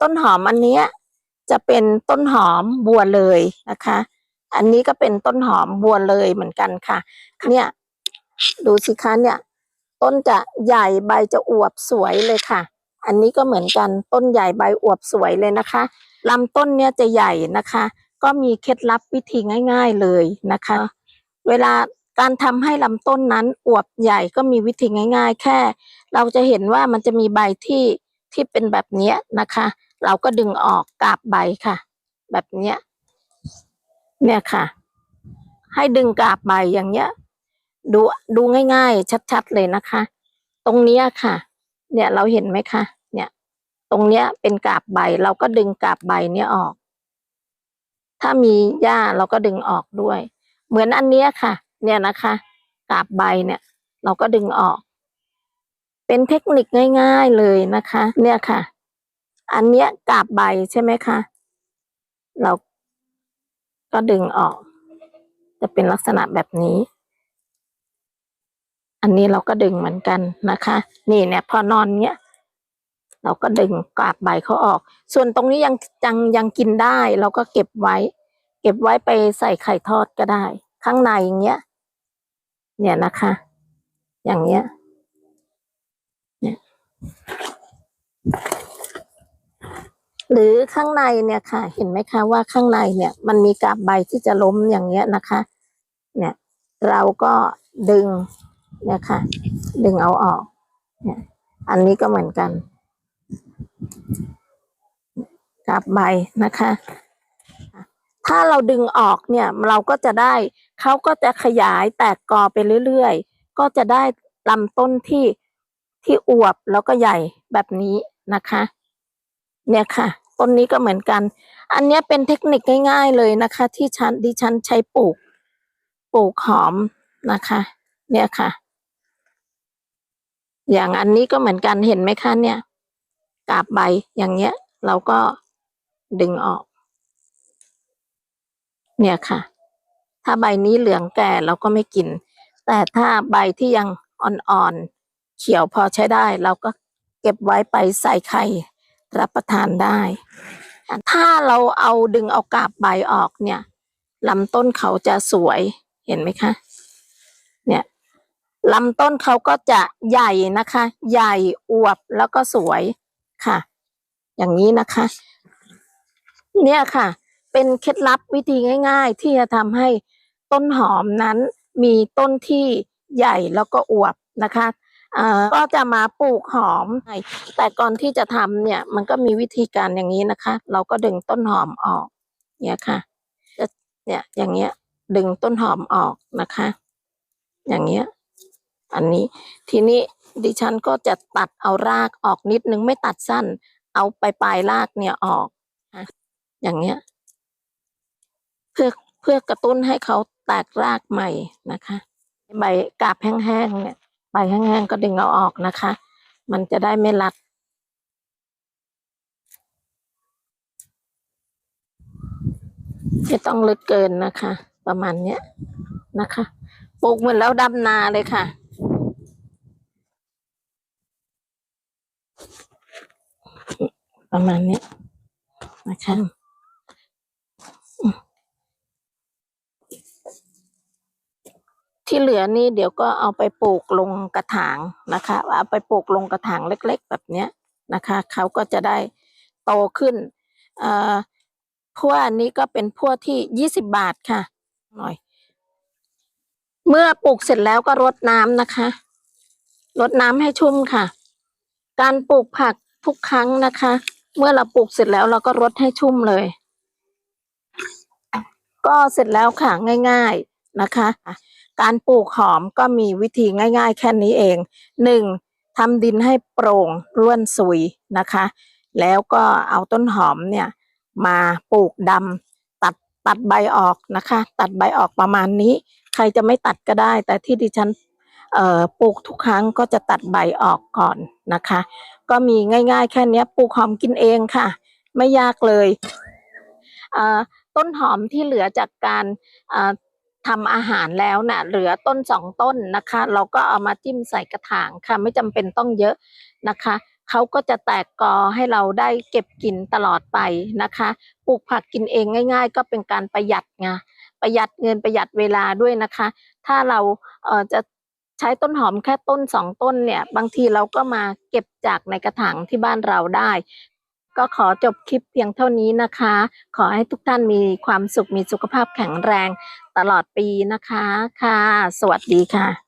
ต้นหอมอันเนี้ยจะเป็นต้นหอมบัวเลยนะคะ อันนี้ก็เป็นต้นหอมบัวเลยเหมือนกันค่ะ เนี่ย ดูสิคะเนี่ย ต้นจะใหญ่ใบจะอวบสวยเลยค่ะ อันนี้ก็เหมือนกันต้นใหญ่ใบอวบสวยเลยนะคะลำต้นเนี่ยจะใหญ่นะคะ ก็มีเคล็ดลับวิธีง่าย ๆเลยนะคะ เวลาการทำให้ลำต้นนั้นอวบใหญ่ก็มีวิธีง่าย ๆ แค่ เราจะเห็นว่ามันจะมีใบที่ที่เป็นแบบนี้นะคะ เราก็ดึงออกกาบใบค่ะ แบบเนี้ย เนี่ยค่ะ ให้ดึงกาบใบอย่างเนี้ย ดูดูง่ายๆ ชัดๆเลยนะคะ ตรงเนี้ยค่ะ เนี่ยเราเห็นไหมคะเนี่ยตรงเนี้ยเป็นกาบใบเราก็ดึงกาบใบเนี้ยออก ถ้ามีหญ้าเราก็ดึงออกด้วย เหมือนอันเนี้ยค่ะ เนี่ยนะคะ กาบใบเนี่ย เราก็ดึงออก เป็นเทคนิคง่าย ๆเลยนะคะ เนี่ยค่ะ อันเนี้ยกาบใบใช่ไหมคะ เราก็ดึงออก จะเป็นลักษณะแบบนี้ อันนี้เราก็ดึงเหมือนกันนะคะ นี่เนี่ยพอนอนเนี้ยเราก็ดึงกาบใบเขาออก ส่วนตรงนี้ยังยังยังกินได้ เราก็เก็บไว้ เก็บไว้ไปใส่ไข่ทอดก็ได้ ข้างในอย่างเงี้ย เนี่ยนะคะ อย่างเงี้ย เนี่ย หรือข้างในเนี่ยค่ะ เห็นไหมคะว่าข้างในเนี่ย มันมีกาบใบที่จะล้มอย่างเงี้ยนะคะ เนี่ย เราก็ดึงเนี่ยค่ะ ดึงเอาออก เนี่ย อันนี้ก็เหมือนกันกาบใบนะคะ ถ้าเราดึงออกเนี่ย เราก็จะได้เขาก็จะขยายแตกกอไปเรื่อยๆ ก็จะได้ลำต้นที่ที่อวบแล้วก็ใหญ่แบบนี้นะคะ เนี่ยค่ะ ต้นนี้ก็เหมือนกัน อันนี้เป็นเทคนิคง่าย ๆเลยนะคะ ที่ฉันดิฉันใช้ปลูก ปลูกหอมนะคะ เนี่ยค่ะ อย่างอันนี้ก็เหมือนกันเห็นไหมคะเนี่ย กาบใบอย่างเงี้ย เราก็ดึงออก เนี่ยค่ะ ถ้าใบนี้เหลืองแก่เราก็ไม่กิน แต่ถ้าใบที่ยังอ่อนๆเขียวพอใช้ได้ เราก็เก็บไว้ไปใส่ไข่ รับประทานได้ ถ้าเราเอาดึงเอากาบใบออกเนี่ยลำต้นเขาจะสวยเห็นไหมคะ เนี่ยลำต้นเขาก็จะใหญ่นะคะ ใหญ่อวบแล้วก็สวยค่ะ อย่างนี้นะคะ เนี่ยค่ะ เป็นเคล็ดลับวิธีง่าย ๆ ที่จะทำให้ต้นหอมนั้นมีต้นที่ใหญ่แล้วก็อวบนะคะ ก็จะมาปลูกหอม แต่ก่อนที่จะทำเนี่ยมันก็มีวิธีการอย่างนี้นะคะ เราก็ดึงต้นหอมออกเนี่ยค่ะจะเนี่ยอย่างเงี้ยดึงต้นหอมออกนะคะ อย่างเงี้ยอันนี้ทีนี้ดิฉันก็จะตัดเอารากออกนิดนึงไม่ตัดสั้น เอาไปปลายรากเนี่ยออก อย่างเงี้ย เพื่อเพื่อกระตุ้นให้เขาแตกรากใหม่นะคะ ใบกาบแห้งๆเนี่ย ใบแห้งๆก็ดึงเอาออกนะคะ มันจะได้ไม่รัด ไม่ต้องลึกเกินนะคะ ประมาณเนี้ยนะคะปลูกเหมือนแล้วดำนาเลยค่ะประมาณนี้นะคะอืม ที่เหลือนี่เดี๋ยวก็เอาไปปลูกลงกระถางนะคะ เอาไปปลูกลงกระถางเล็กๆ แบบเนี้ยนะคะ เขาก็จะได้โตขึ้นเอ่อพั่วอันนี้ก็เป็นพั่วที่ยี่สิบบาทค่ะ หน่อย เมื่อปลูกเสร็จแล้วก็รดน้ำนะคะ รดน้ำให้ชุ่มค่ะ การปลูกผักทุกครั้งนะคะ เมื่อเราปลูกเสร็จแล้วเราก็รดให้ชุ่มเลย ก็เสร็จแล้วค่ะง่าย ๆนะคะ การปลูกหอมก็มีวิธีง่าย ๆ แค่นี้เองหนึ่งทำดินให้โปร่งร่วนซุยนะคะ แล้วก็เอาต้นหอมเนี่ยมาปลูกดำตัดตัดใบออกนะคะ ตัดใบออกประมาณนี้ ใครจะไม่ตัดก็ได้ แต่ที่ดิฉันปลูกทุกครั้งก็จะตัดใบออกก่อนนะคะ ก็มีง่าย ๆ แค่นี้ปลูกหอมกินเองค่ะ ไม่ยากเลยต้นหอมที่เหลือจากการ ทำอาหารแล้วน่ะเหลือต้นสองต้นนะคะ เราก็เอามาจิ้มใส่กระถางค่ะ ไม่จำเป็นต้องเยอะนะคะเขาก็จะแตกกอให้เราได้เก็บกินตลอดไปนะคะ ปลูกผักกินเองง่าย ๆ ก็เป็นการประหยัดไงประหยัดเงินประหยัดเวลาด้วยนะคะ ถ้าเราเออจะใช้ต้นหอมแค่ต้นสองต้นเนี่ย บางทีเราก็มาเก็บจากในกระถางที่บ้านเราได้ ก็ขอจบคลิปเพียงเท่านี้นะคะ ขอให้ทุกท่านมีความสุขมีสุขภาพแข็งแรงตลอดปีนะคะค่ะ สวัสดีค่ะ